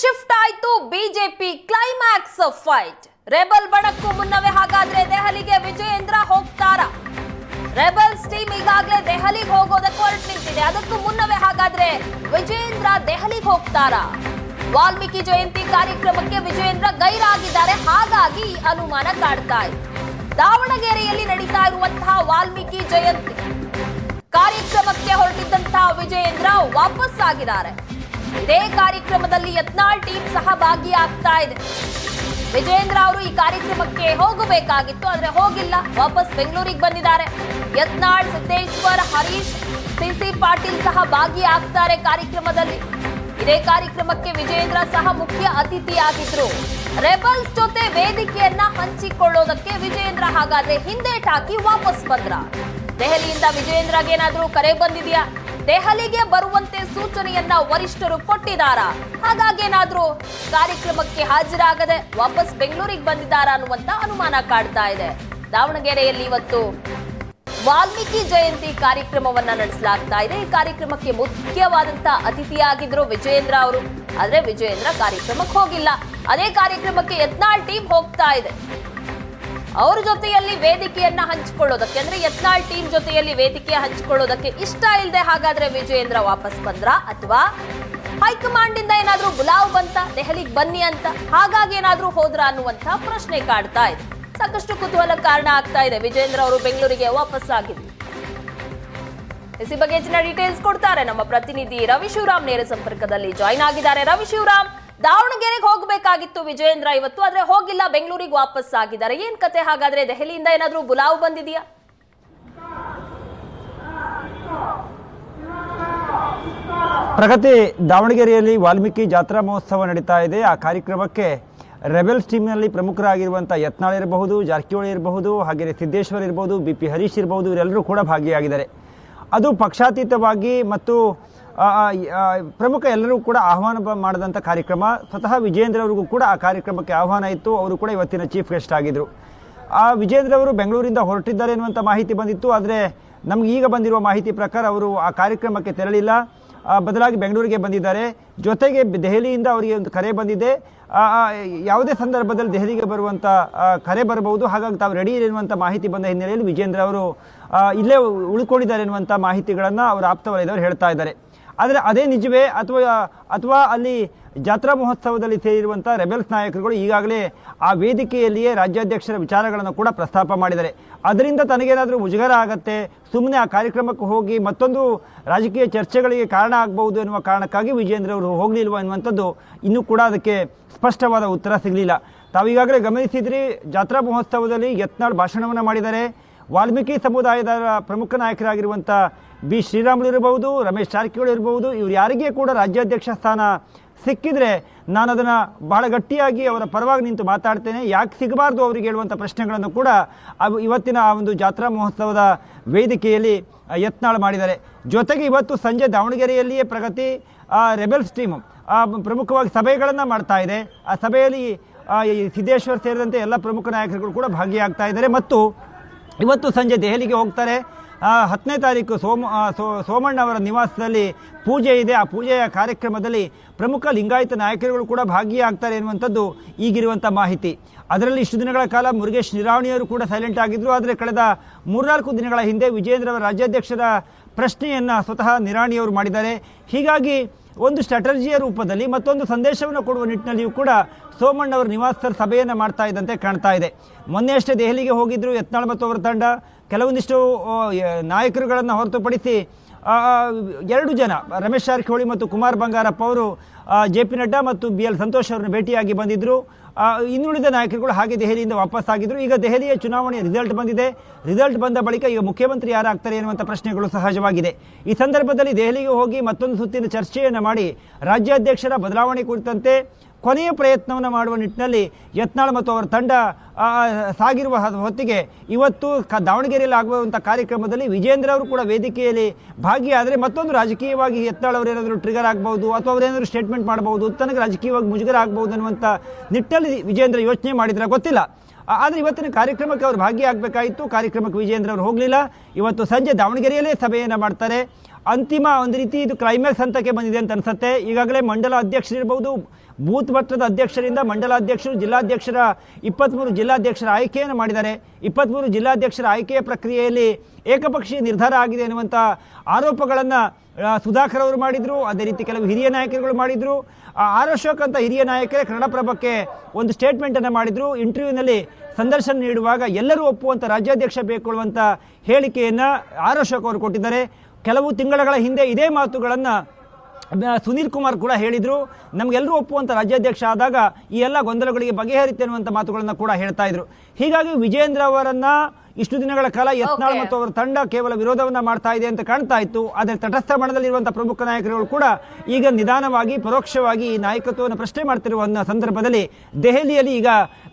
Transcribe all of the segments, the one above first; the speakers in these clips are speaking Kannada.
ಶಿಫ್ಟ್ ಆಯ್ತು. ಬಿಜೆಪಿ ಕ್ಲೈಮ್ಯಾಕ್ಸ್ ಫೈಟ್ ರೆಬಲ್ ಬಣಕ್ಕೂ ಮುನ್ನವೇ ಹಾಗಾದ್ರೆ ದೆಹಲಿಗೆ ವಿಜಯೇಂದ್ರ ಹೋಗ್ತಾರ? ರೆಬಲ್ಸ್ ಟೀಮ್ ಈಗಾಗಲೇ ದೆಹಲಿಗೆ ಹೋಗೋದಕ್ಕೆ ಹೊರಟು ನಿಂತಿದೆ. ಅದಕ್ಕೂ ಮುನ್ನವೇ ಹಾಗಾದ್ರೆ ವಿಜಯೇಂದ್ರ ದೆಹಲಿಗೆ ಹೋಗ್ತಾರ? ವಾಲ್ಮೀಕಿ ಜಯಂತಿ ಕಾರ್ಯಕ್ರಮಕ್ಕೆ ವಿಜಯೇಂದ್ರ ಗೈರಾಗಿದ್ದಾರೆ. ಹಾಗಾಗಿ ಈ ಅನುಮಾನ ಕಾಡ್ತಾ ಇದೆ. ದಾವಣಗೆರೆಯಲ್ಲಿ ನಡೀತಾ ಇರುವಂತಹ ವಾಲ್ಮೀಕಿ ಜಯಂತಿ ಕಾರ್ಯಕ್ರಮಕ್ಕೆ ಹೊರಟಿದ್ದಂತಹ ವಿಜಯೇಂದ್ರ ವಾಪಸ್ ಆಗಿದ್ದಾರೆ ಇದೇ ಕಾರ್ಯಕ್ರಮದಲ್ಲಿ ಯತ್ನಾಳ್ ಟೀಮ್ ಸಹ ಭಾಗಿಯಾಗ್ತಾ ಇದೆ. ವಿಜಯೇಂದ್ರ ಅವರು ಈ ಕಾರ್ಯಕ್ರಮಕ್ಕೆ ಹೋಗಬೇಕಾಗಿತ್ತು, ಆದ್ರೆ ಹೋಗಿಲ್ಲ. ವಾಪಸ್ ಬೆಂಗಳೂರಿಗೆ ಬಂದಿದ್ದಾರೆ. ಯತ್ನಾಳ್, ಸಿದ್ದೇಶ್ವರ್, ಹರೀಶ್ ಸಿಸಿ ಪಾಟೀಲ್ ಸಹ ಭಾಗಿಯಾಗ್ತಾರೆ ಕಾರ್ಯಕ್ರಮದಲ್ಲಿ. ಇದೇ ಕಾರ್ಯಕ್ರಮಕ್ಕೆ ವಿಜೇಂದ್ರ ಸಹ ಮುಖ್ಯ ಅತಿಥಿಯಾಗಿದ್ರು. ರೆಬಲ್ಸ್ ಜೊತೆ ವೇದಿಕೆಯನ್ನ ಹಂಚಿಕೊಳ್ಳೋದಕ್ಕೆ ವಿಜಯೇಂದ್ರ ಹಾಗಾದ್ರೆ ಹಿಂದೇಟಾಕಿ ವಾಪಸ್ ಬಂದ್ರ. ದೆಹಲಿಯಿಂದ ವಿಜೇಂದ್ರಗೇನಾದ್ರೂ ಕರೆ ಬಂದಿದೆಯಾ? ದೆಹಲಿಗೆ ಬರುವಂತೆ ಸೂಚನೆಯನ್ನ ವರಿಷ್ಠರು ಕೊಟ್ಟಿದ್ದಾರಾ ಹಾಗಾಗಿ ಏನಾದ್ರೂ ಕಾರ್ಯಕ್ರಮಕ್ಕೆ ಹಾಜರಾಗದೆ ವಾಪಸ್ ಬೆಂಗಳೂರಿಗೆ ಬಂದಿದ್ದಾರಾ ಅನ್ನುವಂತ ಅನುಮಾನ ಕಾಡ್ತಾ ಇದೆ. ದಾವಣಗೆರೆಯಲ್ಲಿ ಇವತ್ತು ವಾಲ್ಮೀಕಿ ಜಯಂತಿ ಕಾರ್ಯಕ್ರಮವನ್ನ ನಡೆಸಲಾಗ್ತಾ ಇದೆ. ಈ ಕಾರ್ಯಕ್ರಮಕ್ಕೆ ಮುಖ್ಯವಾದಂತ ಅತಿಥಿಯಾಗಿದ್ರು ವಿಜಯೇಂದ್ರ ಅವರು. ಆದ್ರೆ ವಿಜಯೇಂದ್ರ ಕಾರ್ಯಕ್ರಮಕ್ಕೆ ಹೋಗಿಲ್ಲ. ಅದೇ ಕಾರ್ಯಕ್ರಮಕ್ಕೆ ಯತ್ನಾಳ್ ಟೀಮ್ ಹೋಗ್ತಾ ಇದೆ. ಅವ್ರ ಜೊತೆಯಲ್ಲಿ ವೇದಿಕೆಯನ್ನ ಹಂಚಿಕೊಳ್ಳೋದಕ್ಕೆ, ಅಂದ್ರೆ ಯತ್ನಾಳ್ ಟೀಮ್ ಜೊತೆಯಲ್ಲಿ ವೇದಿಕೆ ಹಂಚಿಕೊಳ್ಳೋದಕ್ಕೆ ಇಷ್ಟ ಇಲ್ಲದೆ ಹಾಗಾದ್ರೆ ವಿಜಯೇಂದ್ರ ವಾಪಸ್ ಬಂದ್ರ? ಅಥವಾ ಹೈಕಮಾಂಡ್ ಇಂದ ಏನಾದ್ರೂ ಬುಲಾವ್ ಬಂತ? ದೆಹಲಿಗೆ ಬನ್ನಿ ಅಂತ? ಹಾಗಾಗಿ ಏನಾದ್ರೂ ಹೋದ್ರ ಅನ್ನುವಂತ ಪ್ರಶ್ನೆ ಕಾಡ್ತಾ ಇದೆ. ಸಾಕಷ್ಟು ಕುತೂಹಲ ಕಾರಣ ಆಗ್ತಾ ಇದೆ. ವಿಜೇಂದ್ರ ಅವರು ಬೆಂಗಳೂರಿಗೆ ವಾಪಸ್ ಆಗಿದ್ದು ಇಸಿ ಬಗ್ಗೆ ಹೆಚ್ಚಿನ ಡೀಟೇಲ್ಸ್ ಕೊಡ್ತಾರೆ ನಮ್ಮ ಪ್ರತಿನಿಧಿ ರವಿ ಶಿವರಾಮ್. ನೇರ ಸಂಪರ್ಕದಲ್ಲಿ ಜಾಯ್ನ್ ಆಗಿದ್ದಾರೆ. ರವಿ ಶಿವರಾಮ್ ದಾವಣಗೆರೆಗೆ ಹೋಗಬೇಕಾಗಿತ್ತು ವಿಜಯೇಂದ್ರ ಇವತ್ತು, ಆದ್ರೆ ಹೋಗಿಲ್ಲ, ಬೆಂಗಳೂರಿಗೆ ವಾಪಸ್ ಆಗಿದ್ದಾರೆ. ಏನ್ ಕತೆ ಹಾಗಾದ್ರೆ ದೆಹಲಿಯಿಂದ ಏನಾದ್ರೂ ಬುಲಾವ್ ಬಂದಿದೆಯಾ? ಪ್ರಗತಿ, ದಾವಣಗೆರೆಯಲ್ಲಿ ವಾಲ್ಮೀಕಿ ಜಾತ್ರಾ ಮಹೋತ್ಸವ ನಡೀತಾ ಇದೆ. ಆ ಕಾರ್ಯಕ್ರಮಕ್ಕೆ ರೆಬೆಲ್ಸ್ ಟೀಮ್ನಲ್ಲಿ ಪ್ರಮುಖರಾಗಿರುವಂಥ ಯತ್ನಾಳ್ ಇರಬಹುದು, ಜಾರಕಿಹೊಳಿ ಇರಬಹುದು, ಹಾಗೆಯೇ ಸಿದ್ದೇಶ್ವರ್ ಇರಬಹುದು, ಬಿ ಪಿ ಹರೀಶ್ ಇರಬಹುದು, ಇವರೆಲ್ಲರೂ ಕೂಡ ಭಾಗಿಯಾಗಿದ್ದಾರೆ. ಅದು ಪಕ್ಷಾತೀತವಾಗಿ ಮತ್ತು ಪ್ರಮುಖ ಎಲ್ಲರೂ ಕೂಡ ಆಹ್ವಾನ ಮಾಡಿದಂಥ ಕಾರ್ಯಕ್ರಮ. ಸ್ವತಃ ವಿಜೇಂದ್ರ ಅವರಿಗೂ ಕೂಡ ಆ ಕಾರ್ಯಕ್ರಮಕ್ಕೆ ಆಹ್ವಾನ ಇತ್ತು. ಅವರು ಕೂಡ ಇವತ್ತಿನ ಚೀಫ್ ಗೆಸ್ಟ್ ಆಗಿದ್ದರು ಆ ವಿಜೇಂದ್ರ ಅವರು ಬೆಂಗಳೂರಿಂದ ಹೊರಟಿದ್ದಾರೆ ಎನ್ನುವಂಥ ಮಾಹಿತಿ ಬಂದಿತ್ತು. ಆದರೆ ನಮ್ಗೆ ಈಗ ಬಂದಿರುವ ಮಾಹಿತಿ ಪ್ರಕಾರ ಅವರು ಆ ಕಾರ್ಯಕ್ರಮಕ್ಕೆ ತೆರಳಿಲ್ಲ. ಬದಲಾಗಿ ಬೆಂಗಳೂರಿಗೆ ಬಂದಿದ್ದಾರೆ. ಜೊತೆಗೆ ದೆಹಲಿಯಿಂದ ಅವರಿಗೆ ಒಂದು ಕರೆ ಬಂದಿದೆ. ಯಾವುದೇ ಸಂದರ್ಭದಲ್ಲಿ ದೆಹಲಿಗೆ ಬರುವಂಥ ಕರೆ ಬರಬಹುದು. ಹಾಗಾಗಿ ತಾವು ರೆಡಿ ಎನ್ನುವಂಥ ಮಾಹಿತಿ ಬಂದ ಹಿನ್ನೆಲೆಯಲ್ಲಿ ವಿಜೇಂದ್ರ ಅವರು ಇಲ್ಲೇ ಉಳ್ಕೊಂಡಿದ್ದಾರೆ ಎನ್ನುವಂಥ ಮಾಹಿತಿಗಳನ್ನು ಅವರ ಆಪ್ತ ವಲಯದವರು ಹೇಳ್ತಾ ಇದ್ದಾರೆ. ಆದರೆ ಅದೇ ನಿಜವೇ ಅಥವಾ ಅಥವಾ ಅಲ್ಲಿ ಜಾತ್ರಾ ಮಹೋತ್ಸವದಲ್ಲಿ ಸೇರಿರುವಂಥ ರೆಬೆಲ್ಸ್ ನಾಯಕರುಗಳು ಈಗಾಗಲೇ ಆ ವೇದಿಕೆಯಲ್ಲಿಯೇ ರಾಜ್ಯಾಧ್ಯಕ್ಷರ ವಿಚಾರಗಳನ್ನು ಕೂಡ ಪ್ರಸ್ತಾಪ ಮಾಡಿದ್ದಾರೆ. ಅದರಿಂದ ತನಗೇನಾದರೂ ಮುಜುಗರ ಆಗತ್ತೆ ಸುಮ್ಮನೆ ಆ ಕಾರ್ಯಕ್ರಮಕ್ಕೆ ಹೋಗಿ ಮತ್ತೊಂದು ರಾಜಕೀಯ ಚರ್ಚೆಗಳಿಗೆ ಕಾರಣ ಆಗಬಹುದು ಎನ್ನುವ ಕಾರಣಕ್ಕಾಗಿ ವಿಜೇಂದ್ರ ಅವರು ಹೋಗಲಿಲ್ವ ಎನ್ನುವಂಥದ್ದು ಇನ್ನೂ ಕೂಡ ಅದಕ್ಕೆ ಸ್ಪಷ್ಟವಾದ ಉತ್ತರ ಸಿಗಲಿಲ್ಲ. ತಾವೀಗಾಗಲೇ ಗಮನಿಸಿದ್ರಿ, ಜಾತ್ರಾ ಮಹೋತ್ಸವದಲ್ಲಿ ಯತ್ನಾಳ್ ಭಾಷಣವನ್ನು ಮಾಡಿದ್ದಾರೆ. ವಾಲ್ಮೀಕಿ ಸಮುದಾಯದ ಪ್ರಮುಖ ನಾಯಕರಾಗಿರುವಂಥ ಬಿ. ಶ್ರೀರಾಮುಲು ಇರಬಹುದು, ರಮೇಶ್ ಜಾರಕಿಹೊಳಿ ಇರಬಹುದು, ಇವ್ರು ಯಾರಿಗೇ ಕೂಡ ರಾಜ್ಯಾಧ್ಯಕ್ಷ ಸ್ಥಾನ ಸಿಕ್ಕಿದ್ರೆ ನಾನು ಅದನ್ನು ಬಹಳ ಗಟ್ಟಿಯಾಗಿ ಅವರ ಪರವಾಗಿ ನಿಂತು ಮಾತಾಡ್ತೇನೆ. ಯಾಕೆ ಸಿಗಬಾರ್ದು ಅವರಿಗೆ ಹೇಳುವಂಥ ಪ್ರಶ್ನೆಗಳನ್ನು ಕೂಡ ಅವು ಇವತ್ತಿನ ಆ ಒಂದು ಜಾತ್ರಾ ಮಹೋತ್ಸವದ ವೇದಿಕೆಯಲ್ಲಿ ಯತ್ನಾಳು ಮಾಡಿದ್ದಾರೆ. ಜೊತೆಗೆ ಇವತ್ತು ಸಂಜೆ ದಾವಣಗೆರೆಯಲ್ಲಿಯೇ ಪ್ರಗತಿ ರೆಬೆಲ್ಸ್ ಟೀಮ್ ಪ್ರಮುಖವಾಗಿ ಸಭೆಗಳನ್ನು ಮಾಡ್ತಾ ಇದೆ. ಆ ಸಭೆಯಲ್ಲಿ ಸಿದ್ದೇಶ್ವರ್ ಸೇರಿದಂತೆ ಎಲ್ಲ ಪ್ರಮುಖ ನಾಯಕರುಗಳು ಕೂಡ ಭಾಗಿಯಾಗ್ತಾ ಇದ್ದಾರೆ. ಮತ್ತು ಇವತ್ತು ಸಂಜೆ ದೆಹಲಿಗೆ ಹೋಗ್ತಾರೆ. ಹತ್ತನೇ ತಾರೀಕು ಸೋಮ ಆ, ಸೋ- ಸೋಮಣ್ಣ ಅವರ ನಿವಾಸದಲ್ಲಿ ಪೂಜೆ ಇದೆ. ಆ ಪೂಜೆಯ ಕಾರ್ಯಕ್ರಮದಲ್ಲಿ ಪ್ರಮುಖ ಲಿಂಗಾಯತ ನಾಯಕರುಗಳು ಕೂಡ ಭಾಗಿಯಾಗ್ತಾರೆ ಎನ್ನುವಂಥದ್ದು ಈಗಿರುವಂಥ ಮಾಹಿತಿ. ಅದರಲ್ಲಿ ಇಷ್ಟು ದಿನಗಳ ಕಾಲ ಮುರುಗೇಶ್ ನಿರಾವಣಿಯವರು ಕೂಡ ಸೈಲೆಂಟ್ ಆಗಿದ್ದರು ಆದರೆ ಕಳೆದ ಮೂರ್ನಾಲ್ಕು ದಿನಗಳ ಹಿಂದೆ ವಿಜೇಂದ್ರ ಅವರ ರಾಜ್ಯಾಧ್ಯಕ್ಷರ ಪ್ರಶ್ನೆಯನ್ನು ಸ್ವತಃ ನಿರಾಣಿಯವರು ಮಾಡಿದ್ದಾರೆ. ಹೀಗಾಗಿ ಒಂದು ಸ್ಟ್ರಾಟಜಿಯ ರೂಪದಲ್ಲಿ ಮತ್ತೊಂದು ಸಂದೇಶವನ್ನು ಕೊಡುವ ನಿಟ್ಟಿನಲ್ಲಿಯೂ ಕೂಡ ಸೋಮಣ್ಣ ಅವರ ನಿವಾಸದ ಸಭೆಯನ್ನು ಮಾಡ್ತಾ ಇದ್ದಂತೆ ಕಾಣ್ತಾ ಇದೆ. ಮೊನ್ನೆ ಅಷ್ಟೇ ದೆಹಲಿಗೆ ಹೋಗಿದ್ದರು ಯತ್ನಾಳ್ ಮತ್ತು ಅವರ ತಂಡ. ಕೆಲವೊಂದಿಷ್ಟು ನಾಯಕರುಗಳನ್ನು ಹೊರತುಪಡಿಸಿ ಎರಡು ಜನ, ರಮೇಶ್ ಜಾರಕಿಹೊಳಿ ಮತ್ತು ಕುಮಾರ್ ಬಂಗಾರಪ್ಪ ಅವರು ಜೆ ಪಿ ನಡ್ಡಾ ಮತ್ತು ಬಿ ಎಲ್ ಸಂತೋಷ್ ಅವರನ್ನು ಭೇಟಿಯಾಗಿ ಬಂದಿದ್ದರು ಇನ್ನುಳಿದ ನಾಯಕರುಗಳು ಹಾಗೆ ದೆಹಲಿಯಿಂದ ವಾಪಸ್ ಆಗಿದ್ರು. ಈಗ ದೆಹಲಿಯ ಚುನಾವಣೆಯ ರಿಸಲ್ಟ್ ಬಂದಿದೆ. ರಿಸಲ್ಟ್ ಬಂದ ಬಳಿಕ ಈಗ ಮುಖ್ಯಮಂತ್ರಿ ಯಾರಾಗ್ತಾರೆ ಎನ್ನುವಂಥ ಪ್ರಶ್ನೆಗಳು ಸಹಜವಾಗಿದೆ. ಈ ಸಂದರ್ಭದಲ್ಲಿ ದೆಹಲಿಗೆ ಹೋಗಿ ಮತ್ತೊಂದು ಸುತ್ತಿನ ಚರ್ಚೆಯನ್ನು ಮಾಡಿ ರಾಜ್ಯಾಧ್ಯಕ್ಷರ ಬದಲಾವಣೆ ಕುರಿತಂತೆ ಕೊನೆಯ ಪ್ರಯತ್ನವನ್ನು ಮಾಡುವ ನಿಟ್ಟಿನಲ್ಲಿ ಯತ್ನಾಳ್ ಮತ್ತು ಅವರ ತಂಡ ಸಾಗಿರುವ ಹೊತ್ತಿಗೆ ಇವತ್ತು ಕ, ದಾವಣಗೆರೆಯಲ್ಲಿ ಆಗುವಂಥ ಕಾರ್ಯಕ್ರಮದಲ್ಲಿ ವಿಜೇಂದ್ರ ಅವರು ಕೂಡ ವೇದಿಕೆಯಲ್ಲಿ ಭಾಗಿಯಾದರೆ ಮತ್ತೊಂದು ರಾಜಕೀಯವಾಗಿ ಯತ್ನಾಳ್ ಅವರು ಏನಾದರೂ ಟ್ರಿಗರ್ ಆಗ್ಬೋದು ಅಥವಾ ಅವರೇನಾದರೂ ಸ್ಟೇಟ್ಮೆಂಟ್ ಮಾಡಬಹುದು ತನಗೆ ರಾಜಕೀಯವಾಗಿ ಮುಜುಗರ ಆಗ್ಬೋದು ಅನ್ನುವಂಥ ನಿಟ್ಟಲ್ಲಿ ವಿಜೇಂದ್ರ ಯೋಚನೆ ಮಾಡಿದರೆ ಗೊತ್ತಿಲ್ಲ. ಆದರೆ ಇವತ್ತಿನ ಕಾರ್ಯಕ್ರಮಕ್ಕೆ ಅವರು ಭಾಗಿಯಾಗಬೇಕಾಯಿತು. ಕಾರ್ಯಕ್ರಮಕ್ಕೆ ವಿಜೇಂದ್ರ ಅವರು ಹೋಗಲಿಲ್ಲ. ಇವತ್ತು ಸಂಜೆ ದಾವಣಗೆರೆಯಲ್ಲೇ ಸಭೆಯನ್ನು ಮಾಡ್ತಾರೆ. ಅಂತಿಮ ಒಂದು ರೀತಿ ಇದು ಕ್ಲೈಮ್ಯಾಕ್ಸ್ ಹಂತಕ್ಕೆ ಬಂದಿದೆ ಅಂತ ಅನ್ಸುತ್ತೆ. ಈಗಾಗಲೇ ಮಂಡಲ ಅಧ್ಯಕ್ಷರಿರ್ಬೋದು, ಬೂತ್ ಮಟ್ಟದ ಅಧ್ಯಕ್ಷರಿಂದ ಮಂಡಲ ಅಧ್ಯಕ್ಷರು ಜಿಲ್ಲಾಧ್ಯಕ್ಷರ ಇಪ್ಪತ್ತ್ಮೂರು ಜಿಲ್ಲಾಧ್ಯಕ್ಷರ ಆಯ್ಕೆಯನ್ನು ಮಾಡಿದ್ದಾರೆ. ಇಪ್ಪತ್ತ್ಮೂರು ಜಿಲ್ಲಾಧ್ಯಕ್ಷರ ಆಯ್ಕೆಯ ಪ್ರಕ್ರಿಯೆಯಲ್ಲಿ ಏಕಪಕ್ಷೀಯ ನಿರ್ಧಾರ ಆಗಿದೆ ಎನ್ನುವಂಥ ಆರೋಪಗಳನ್ನು ಸುಧಾಕರ್ ಅವರು ಮಾಡಿದರು. ಅದೇ ರೀತಿ ಕೆಲವು ಹಿರಿಯ ನಾಯಕರುಗಳು ಮಾಡಿದರು. ಆರ್ ಅಶೋಕ್ ಅಂತ ಹಿರಿಯ ನಾಯಕರೇ ಕನ್ನಡಪ್ರಭಕ್ಕೆ ಒಂದು ಸ್ಟೇಟ್ಮೆಂಟನ್ನು ಮಾಡಿದರು. ಇಂಟರ್ವ್ಯೂನಲ್ಲಿ ಸಂದರ್ಶನ ನೀಡುವಾಗ ಎಲ್ಲರೂ ಒಪ್ಪುವಂಥ ರಾಜ್ಯಾಧ್ಯಕ್ಷ ಬೇಕು ಹೇಳಿಕೆಯನ್ನು ಆರ್ ಅಶೋಕ್ ಅವರು ಕೊಟ್ಟಿದ್ದಾರೆ. ಕೆಲವು ತಿಂಗಳುಗಳ ಹಿಂದೆ ಇದೇ ಮಾತುಗಳನ್ನು ಸುನೀಲ್ ಕುಮಾರ್ ಕೂಡ ಹೇಳಿದರು. ನಮಗೆಲ್ಲರೂ ಒಪ್ಪುವಂಥ ರಾಜ್ಯಾಧ್ಯಕ್ಷ ಆದಾಗ ಈ ಎಲ್ಲ ಗೊಂದಲಗಳಿಗೆ ಬಗೆಹರಿತೆ ಅನ್ನುವಂಥ ಮಾತುಗಳನ್ನು ಕೂಡ ಹೇಳ್ತಾ ಇದ್ರು. ಹೀಗಾಗಿ ವಿಜೇಂದ್ರ ಅವರನ್ನ ಇಷ್ಟು ದಿನಗಳ ಕಾಲ ಯತ್ನಾಳ್ ಮತ್ತು ಅವರ ತಂಡ ಕೇವಲ ವಿರೋಧವನ್ನ ಮಾಡ್ತಾ ಇದೆ ಅಂತ ಕಾಣ್ತಾ ಇತ್ತು. ಆದರೆ ತಟಸ್ಥ ಮಣದಲ್ಲಿರುವಂತಹ ಪ್ರಮುಖ ನಾಯಕರುಗಳು ಕೂಡ ಈಗ ನಿಧಾನವಾಗಿ ಪರೋಕ್ಷವಾಗಿ ಈ ನಾಯಕತ್ವವನ್ನು ಪ್ರಶ್ನೆ ಮಾಡ್ತಿರುವ ಸಂದರ್ಭದಲ್ಲಿ ದೆಹಲಿಯಲ್ಲಿ ಈಗ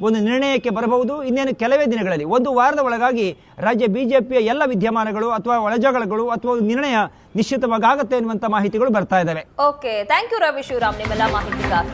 ಒಂದು ನಿರ್ಣಯಕ್ಕೆ ಬರಬಹುದು. ಇನ್ನೇನು ಕೆಲವೇ ದಿನಗಳಲ್ಲಿ ಒಂದು ವಾರದ ಒಳಗಾಗಿ ರಾಜ್ಯ ಬಿಜೆಪಿಯ ಎಲ್ಲ ವಿದ್ಯಮಾನಗಳು ಅಥವಾ ಒಳಜಗಳಗಳು ಅಥವಾ ನಿರ್ಣಯ ನಿಶ್ಚಿತವಾಗಿ ಆಗುತ್ತೆ ಮಾಹಿತಿಗಳು ಬರ್ತಾ ಇದ್ದಾವೆ okay thank you Ravi Shivaram. ನಿಮ್ಮೆಲ್ಲ ಮಾಹಿತಿಗಾಗಿ.